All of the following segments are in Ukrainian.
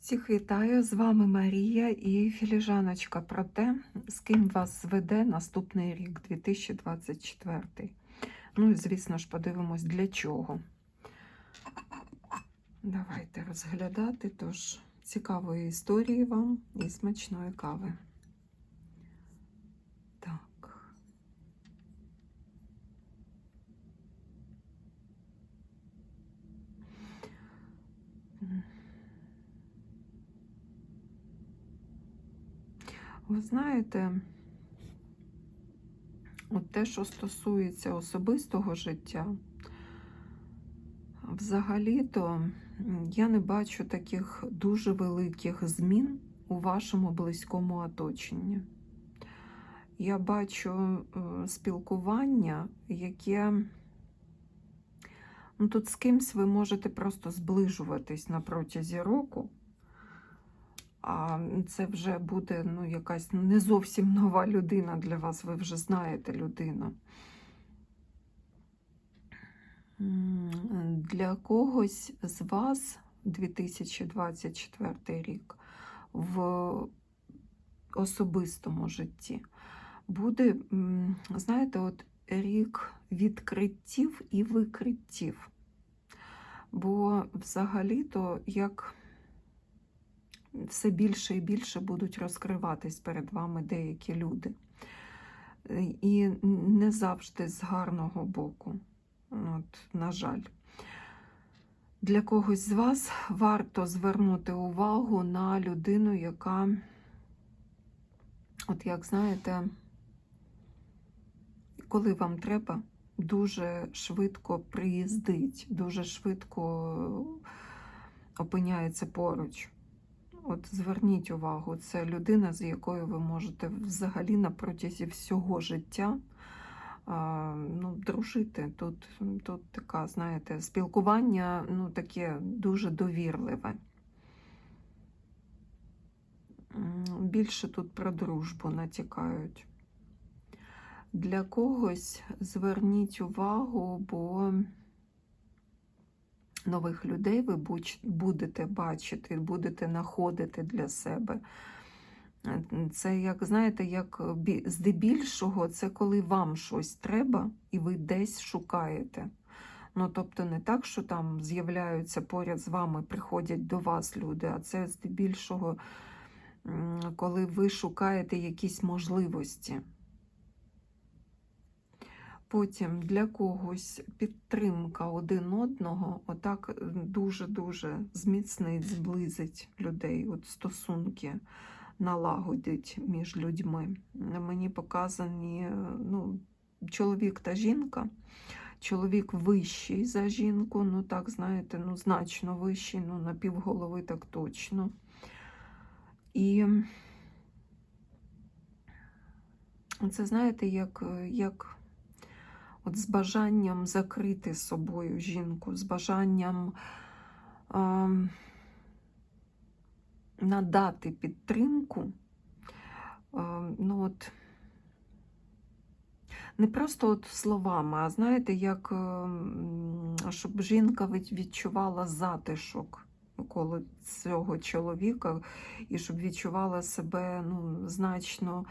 Всіх вітаю, з вами Марія і філіжаночка про те, з ким вас зведе наступний рік, 2024. Ну і, звісно ж, подивимось, для чого. Давайте розглядати, тож цікавої історії вам і смачної кави. Так. М. Ви знаєте, от те, що стосується особистого життя, взагалі-то я не бачу таких дуже великих змін у вашому близькому оточенні. Я бачу е, спілкування, яке ну, тут з кимсь ви можете просто зближуватись на протязі року. А це вже буде ну, якась не зовсім нова людина для вас, ви вже знаєте людину. Для когось з вас 2024 рік в особистому житті буде, знаєте, от рік відкриттів і викриттів. Бо взагалі-то як все більше і більше будуть розкриватись перед вами деякі люди. І не завжди з гарного боку. От, на жаль. Для когось з вас варто звернути увагу на людину, яка, от як знаєте, коли вам треба, дуже швидко приїздить, дуже швидко опиняється поруч. От зверніть увагу, це людина, з якою ви можете взагалі на протязі всього життя ну, дружити. Тут, тут така, знаєте, спілкування ну, таке дуже довірливе. Більше тут про дружбу натякають. Для когось зверніть увагу, бо нових людей ви будете бачити, будете знаходити для себе. Це, як знаєте, як здебільшого, це коли вам щось треба і ви десь шукаєте. Ну, тобто не так, що там з'являються поряд з вами, приходять до вас люди, а це здебільшого, коли ви шукаєте якісь можливості. Потім для когось підтримка один одного отак дуже-дуже зміцнить, зблизить людей, от стосунки налагодить між людьми. Мені показані ну, чоловік та жінка. Чоловік вищий за жінку, ну так, знаєте, ну значно вищий, ну на півголови так точно. І це, знаєте, як, як от з бажанням закрити собою жінку, з бажанням а, надати підтримку. А, ну от, не просто от словами, а знаєте, як ем, щоб жінка відчувала затишок коло цього чоловіка, і щоб відчувала себе ну, значно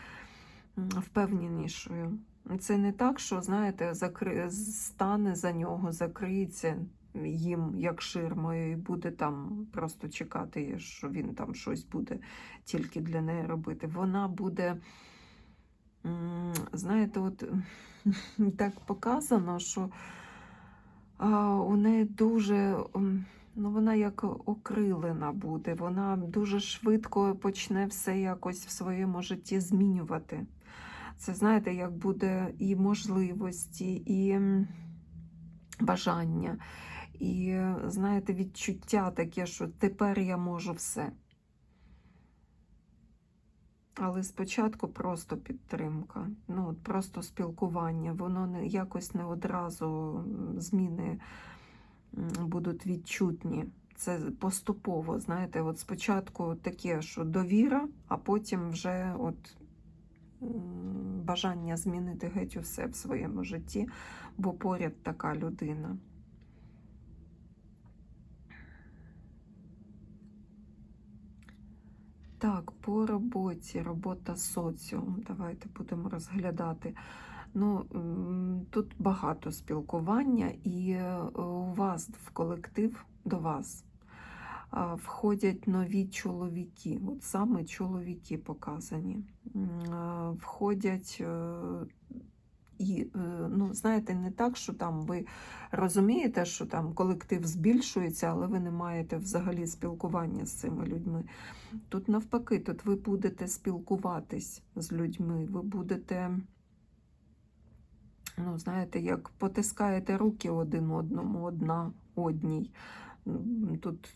впевненішою. Це не так, що, знаєте, закри... стане за нього, закриється їм як ширмою, і буде там просто чекати, що він там щось буде тільки для неї робити. Вона буде, знаєте, от так показано, що у неї дуже. Ну, вона як окрилена буде, вона дуже швидко почне все якось в своєму житті змінювати. Це, знаєте, як буде і можливості, і бажання, і, знаєте, відчуття таке, що тепер я можу все. Але спочатку просто підтримка, ну, от просто спілкування, воно не, якось не одразу зміни будуть відчутні. Це поступово, знаєте, от спочатку таке, що довіра, а потім вже от бажання змінити геть усе в своєму житті, бо поряд така людина. Так, по роботі, робота соціум. Давайте будемо розглядати. Ну, тут багато спілкування, і е, у вас в колектив до вас входять нові чоловіки. От саме чоловіки показані. Входять. е, І, е, ну, знаєте, не так, що там ви розумієте, що там колектив збільшується, але ви не маєте взагалі спілкування з цими людьми. Тут навпаки, тут ви будете спілкуватись з людьми, ви будете, ну, знаєте, як потискаєте руки один одному, одна одній. Тут,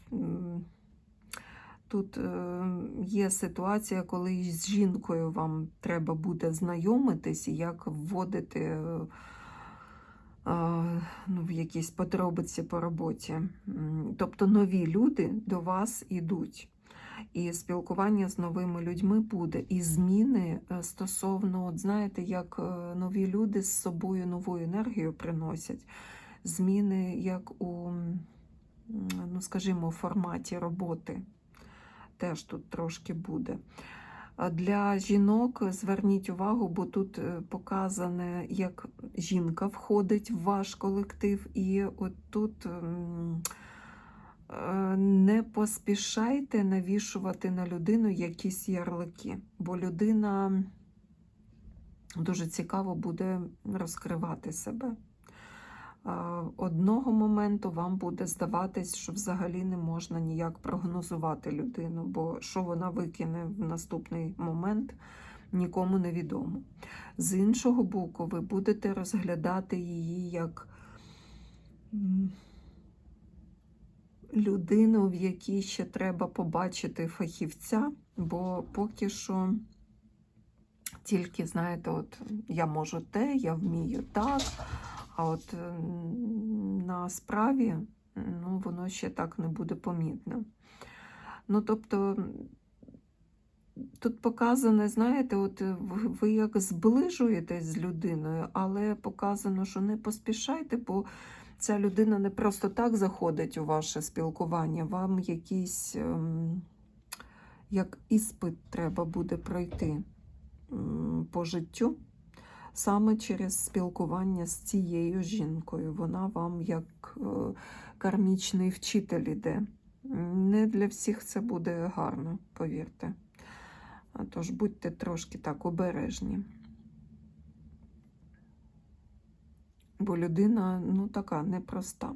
тут е, є ситуація, коли із жінкою вам треба буде знайомитись і як вводити е, е, ну, в якісь подробиці по роботі. Тобто нові люди до вас йдуть. І спілкування з новими людьми буде, і зміни стосовно, от знаєте, як нові люди з собою нову енергію приносять. Зміни як у, ну скажімо, форматі роботи теж тут трошки буде. Для жінок зверніть увагу, бо тут е, показане, як жінка входить в ваш колектив, і от тут е, не поспішайте навішувати на людину якісь ярлики, бо людина дуже цікаво буде розкривати себе. Одного моменту вам буде здаватись, що взагалі не можна ніяк прогнозувати людину, бо що вона викине в наступний момент, нікому не відомо. З іншого боку, ви будете розглядати її як людину, в якій ще треба побачити фахівця, бо поки що тільки, знаєте, от я можу те, я вмію так. А от е, на справі ну, воно ще так не буде помітно. Ну, тобто, тут показано, знаєте, от е, ви ви як зближуєтесь з людиною, але показано, що не поспішайте, бо ця людина не просто так заходить у ваше спілкування, вам якийсь ем, як іспит треба буде пройти по життю саме через спілкування з цією жінкою. Вона вам як е, кармічний вчитель іде. Не для всіх це буде гарно, повірте. Тож будьте трошки так обережні. Бо людина ну, така непроста.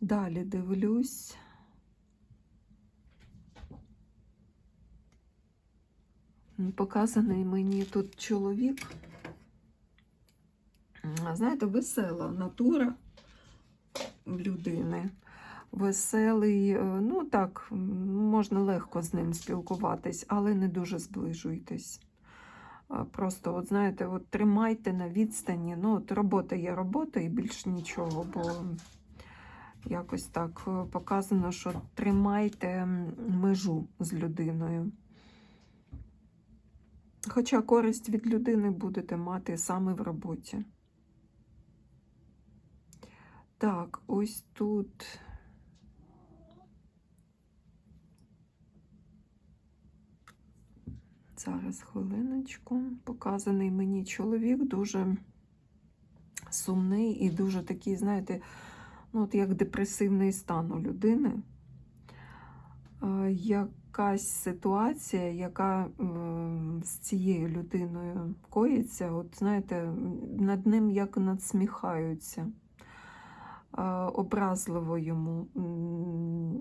Далі дивлюсь. Показаний мені тут чоловік. Знаєте, весела натура людини. Веселий, е, ну так, можна легко з ним спілкуватись, але не дуже зближуйтесь. Просто, от знаєте, от тримайте на відстані. Ну, от робота є робота і більш нічого, бо якось так е, показано, що тримайте межу з людиною. Хоча користь від людини будете мати саме в роботі. Так, ось тут. Зараз хвилиночку. Показаний мені чоловік дуже сумний і дуже такий, знаєте, ну, от як депресивний стан у людини. Е, Якась ситуація, яка е, з цією людиною коїться, от знаєте, над ним як надсміхаються образливо йому.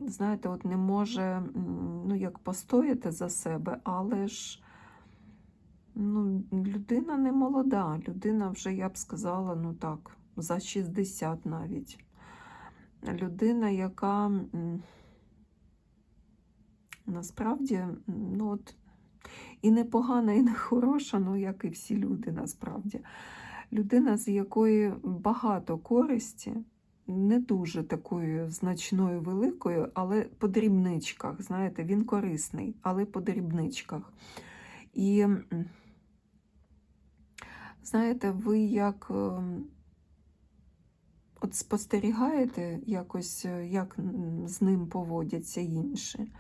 Знаєте, от не може ну, як постояти за себе, але ж ну, людина не молода, людина вже, я б сказала, ну так, за 60 навіть. Людина, яка насправді, ну от, і не погана, і не хороша, ну як і всі люди насправді. Людина, з якої багато користі, не дуже такою значною великою, але по дрібничках. Знаєте, він корисний, але по дрібничках. І знаєте, ви як ем, от спостерігаєте якось, е, як з ним поводяться інші.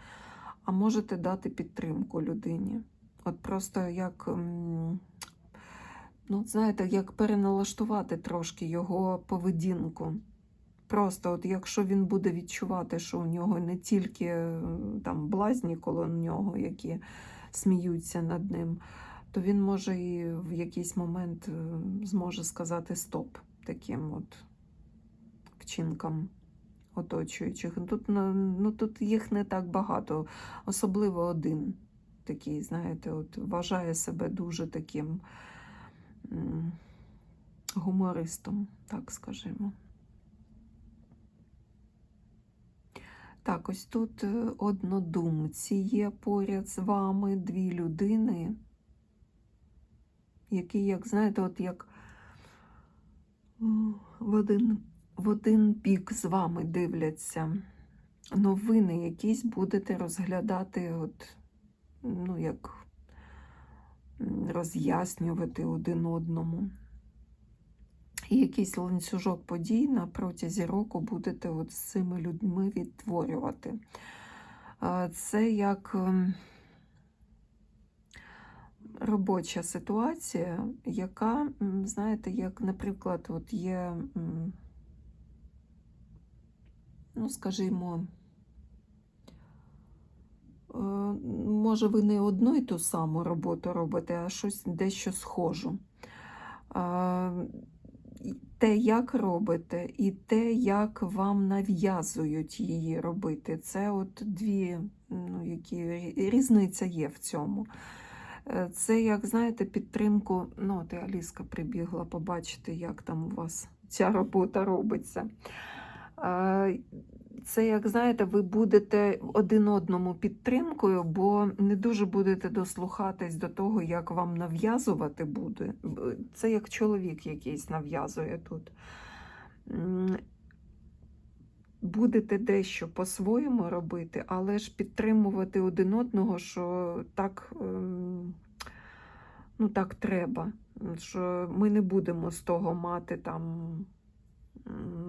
а можете дати підтримку людині. От просто як, ну, знаєте, як переналаштувати трошки його поведінку. Просто, от якщо він буде відчувати, що у нього не тільки е, там блазні коло нього, які сміються над ним, то він може і в якийсь момент е, зможе сказати стоп таким от вчинкам оточуючих. Тут, ну, ну, тут їх не так багато, особливо один такий, знаєте, от вважає себе дуже таким гумористом, так скажімо. Так, ось тут е, однодумці є поряд з вами дві людини, які, як знаєте, от як в один, в один бік з вами дивляться. Новини якісь будете розглядати, от, ну, як роз'яснювати один одному. І якийсь ланцюжок подій на протязі року будете от з цими людьми відтворювати. Це як ем, робоча ситуація, яка, знаєте, як, наприклад, от є, ну, скажімо, е, може, ви не одну і ту саму роботу робите, а щось дещо схожу. Те, як робите, і те, як вам нав'язують її робити, це от дві, ну, які різниця є в цьому. Е, Це, як знаєте, підтримку. Ну, от Аліска прибігла побачити, як там у вас ця робота робиться. Це, як знаєте, ви будете один одному підтримкою, бо не дуже будете дослухатись до того, як вам нав'язувати буде. Це як чоловік якийсь нав'язує тут. Будете дещо по-своєму робити, але ж підтримувати один одного, що так, ем, ну, так треба. Що ми не будемо з того мати там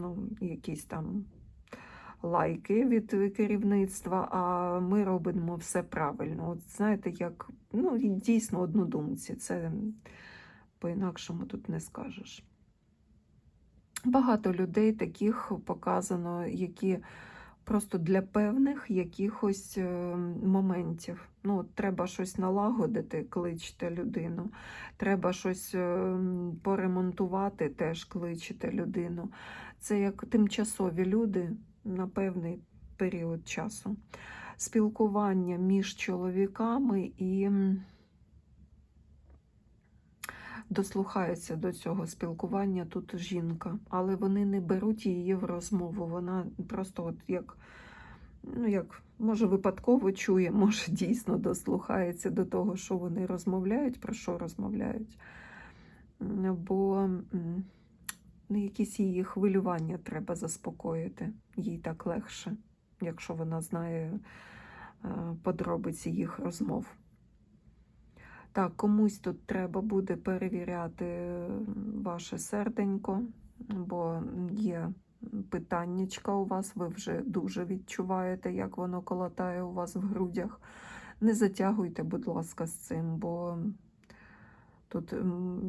ну, якісь там лайки від керівництва, а ми робимо все правильно. От знаєте, як ну, дійсно однодумці, це по-інакшому тут не скажеш. Багато людей таких показано, які просто для певних якихось е, моментів. Ну, треба щось налагодити, кличте людину. Треба щось е, поремонтувати, теж кличете людину. Це як тимчасові люди на певний період часу. Спілкування між чоловіками і дослухається до цього спілкування тут жінка, але вони не беруть її в розмову. Вона просто от як, ну як, може, випадково чує, може, дійсно дослухається до того, що вони розмовляють, про що розмовляють. Бо якісь її хвилювання треба заспокоїти. Їй так легше, якщо вона знає е, подробиці їх розмов. Так, комусь тут треба буде перевіряти е, ваше серденько, бо є питаннячка у вас, ви вже дуже відчуваєте, як воно колотає у вас в грудях. Не затягуйте, будь ласка, з цим, бо тут,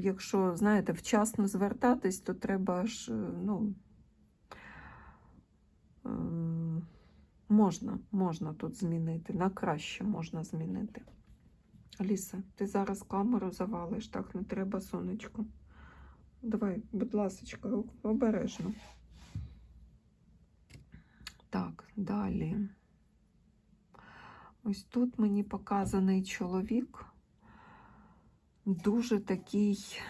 якщо, знаєте, вчасно звертатись, то треба ж, е, ну, ем, можна, можна тут змінити, на краще можна змінити. Аліса, ти зараз камеру завалиш, так не треба, сонечко. Давай, будь ласочка, обережно. Так, далі. Ось тут мені показаний чоловік. Дуже такий.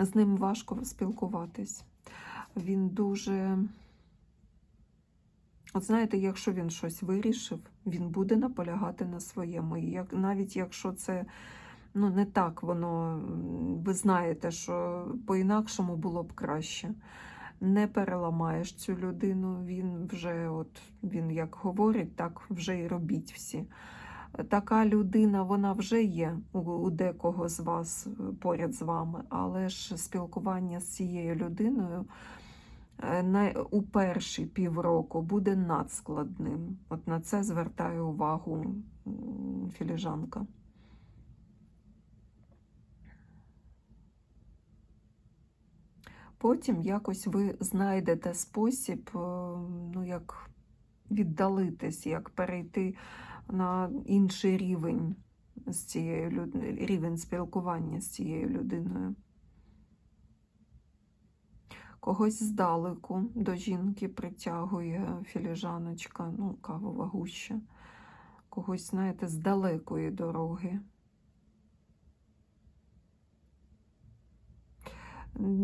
З ним важко спілкуватись. Він дуже. От знаєте, якщо він щось вирішив, він буде наполягати на своєму. І як, навіть якщо це ну, не так, воно ви знаєте, що по-інакшому було б краще. Не переламаєш цю людину, він вже, от він як говорить, так вже і робіть всі. Така людина, вона вже є у, декого з вас е, поряд з вами, але ж спілкування з цією людиною е, у перші півроку буде надскладним. От на це звертає увагу філіжанка. Потім якось ви знайдете спосіб, е, ну, як віддалитись, як перейти на інший рівень з цією люд... рівень спілкування з цією людиною. Когось здалеку до жінки притягує філіжаночка, ну, кавова гуща. Когось, знаєте, з далекої дороги.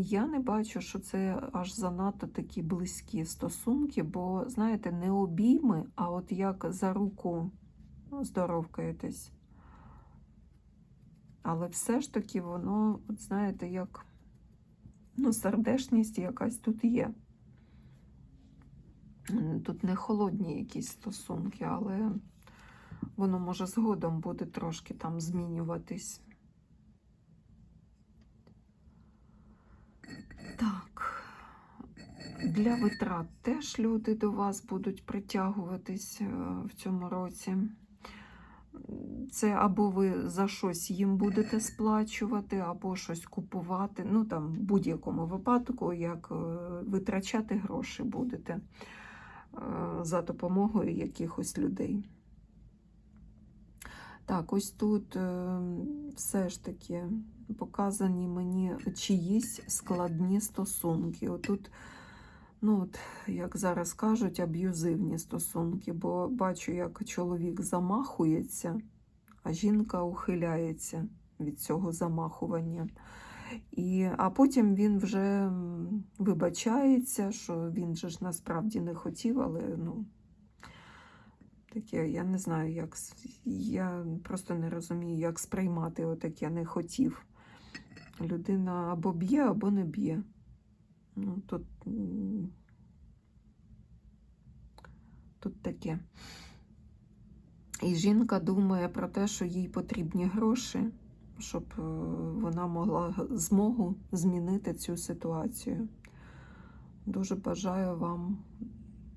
Я не бачу, що це аж занадто такі близькі стосунки, бо, знаєте, не обійми, а от як за руку здоровкаєтесь. Але все ж таки воно, от знаєте, як ну, сердешність якась тут є. Тут не холодні якісь стосунки, але воно може згодом буде трошки там змінюватись. Так. Для витрат теж люди до вас будуть притягуватись е, в цьому році. Це або ви за щось їм будете сплачувати, або щось купувати. Ну там в будь-якому випадку, як е, витрачати гроші будете е, за допомогою якихось людей. Так, ось тут е, все ж таки показані мені чиїсь складні стосунки. Отут, ну, от, як зараз кажуть, аб'юзивні стосунки, бо бачу, як чоловік замахується, а жінка ухиляється від цього замахування. І, а потім він вже вибачається, що він же ж насправді не хотів, але ну, таке, я не знаю, як я просто не розумію, як сприймати отаке не хотів. Людина або б'є, або не б'є. Ну, тут, тут таке. І жінка думає про те, що їй потрібні гроші, щоб е, вона могла змогу змінити цю ситуацію. Дуже бажаю вам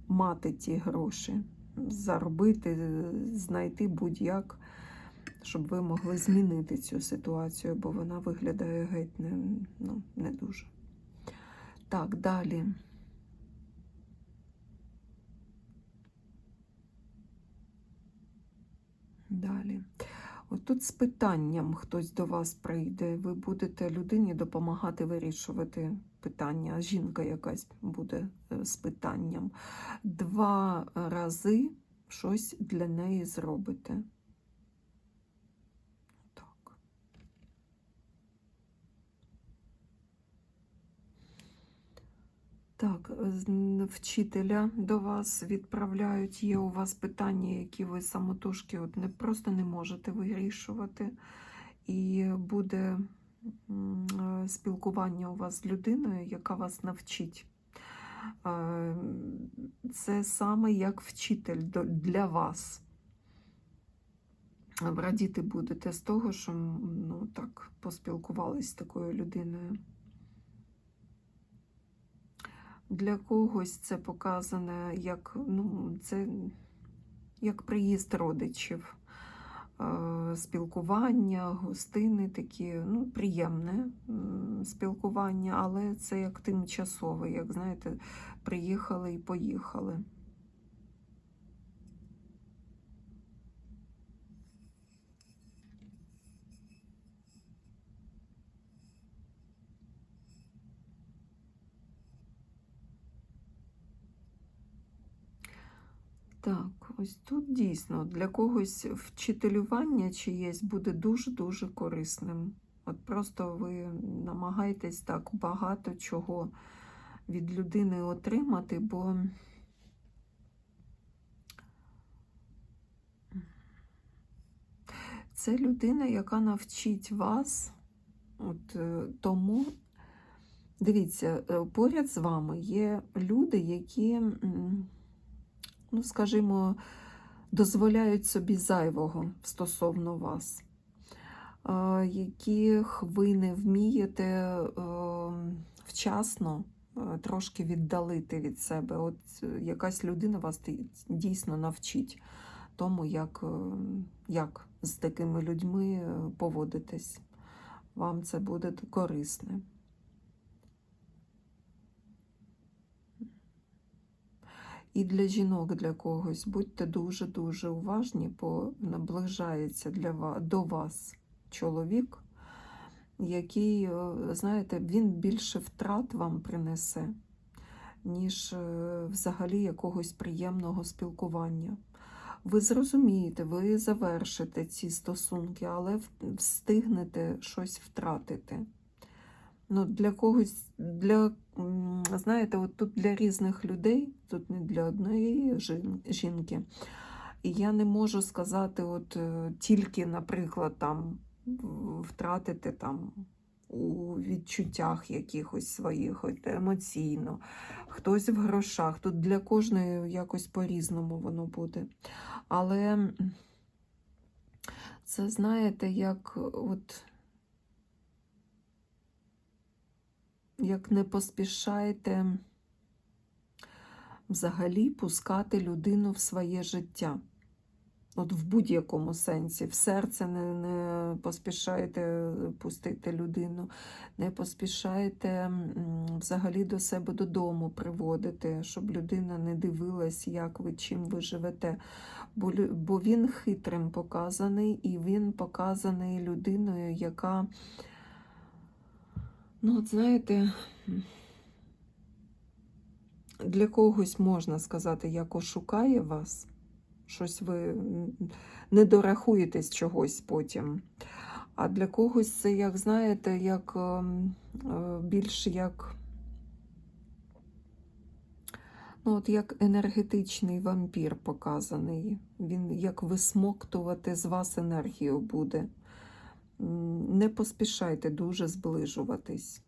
мати ті гроші, заробити, знайти будь-як, щоб ви могли змінити цю ситуацію, бо вона виглядає геть не, ну, не дуже. Так, далі. Далі. От тут з питанням хтось до вас прийде, ви будете людині допомагати вирішувати питання. Жінка якась буде е, з питанням. Два рази щось для неї зробите. Так, вчителя до вас відправляють. Є у вас питання, які ви самотужки от не просто не можете вирішувати. І буде е, спілкування у вас з людиною, яка вас навчить. Е, Це саме як вчитель для вас. Радіти будете з того, що ну, так поспілкувались з такою людиною. Для когось це показане як, ну, це як приїзд родичів, е, спілкування, гостини такі, ну, приємне спілкування, але це як тимчасове, як знаєте, приїхали і поїхали. Так, ось тут дійсно для когось вчителювання чиєсь буде дуже-дуже корисним. От просто ви намагаєтесь так багато чого від людини отримати, бо це людина, яка навчить вас от, е, тому. Дивіться, е, поряд з вами є люди, які, ну, скажімо, дозволяють собі зайвого стосовно вас, яких ви не вмієте е, вчасно е, трошки віддалити від себе. От е, якась людина вас дійсно навчить тому, як, як з такими людьми поводитись. Вам це буде корисне. І для жінок, для когось, будьте дуже-дуже уважні, бо наближається для до вас чоловік, який, е, знаєте, він більше втрат вам принесе, ніж е, взагалі якогось приємного спілкування. Ви зрозумієте, ви завершите ці стосунки, але встигнете щось втратити. Ну, для когось, для, знаєте, от тут для різних людей, тут не для жін- жінки. І я не можу сказати, от е, тільки, наприклад, там втратити там у відчуттях якихось своїх, от, емоційно, хтось в грошах. Тут для кожної якось по-різному воно буде. Але це, знаєте, як от. Як не поспішайте взагалі пускати людину в своє життя. От в будь-якому сенсі, в серце не, не поспішайте пустити людину, не поспішайте м, взагалі до себе додому приводити, щоб людина не дивилась, як ви чим ви живете. Бо, бо він хитрим показаний, і він показаний людиною, яка Ну, от знаєте, для когось можна сказати, як ошукає вас, щось ви не дорахуєтесь чогось потім. А для когось це, як знаєте, як ем, е, більш як, ну, от як енергетичний вампір показаний. Він як висмоктувати з вас енергію буде. Не поспішайте дуже зближуватись.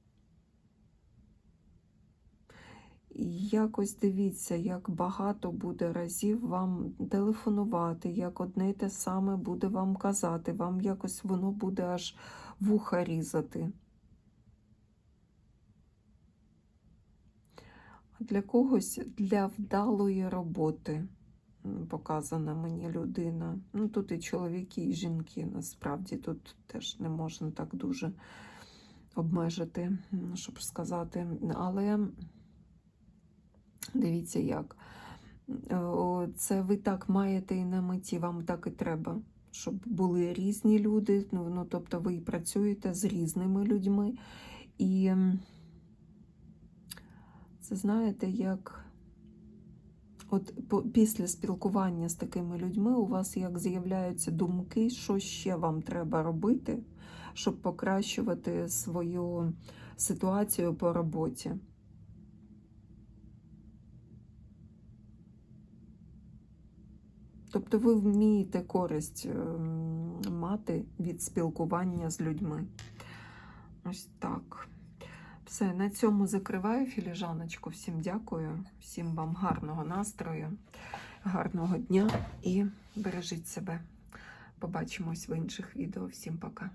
Якось дивіться, як багато буде разів вам телефонувати, як одне й те саме буде вам казати, вам якось воно буде аж вуха різати. Для когось для вдалої роботи показана мені людина. Ну, тут і чоловіки, і жінки, насправді тут теж не можна так дуже обмежити, щоб сказати. Але дивіться як. Е, Це ви так маєте і на меті, вам так і треба. Щоб були різні люди, ну, ну тобто ви працюєте з різними людьми. І це знаєте, як от після спілкування з такими людьми у вас як з'являються думки, що ще вам треба робити, щоб покращувати свою ситуацію по роботі. Тобто ви вмієте користь ем, мати від спілкування з людьми. Ось так. Все, на цьому закриваю філіжаночку. Всім дякую, всім вам гарного настрою, гарного дня і бережіть себе. Побачимось в інших відео. Всім пока.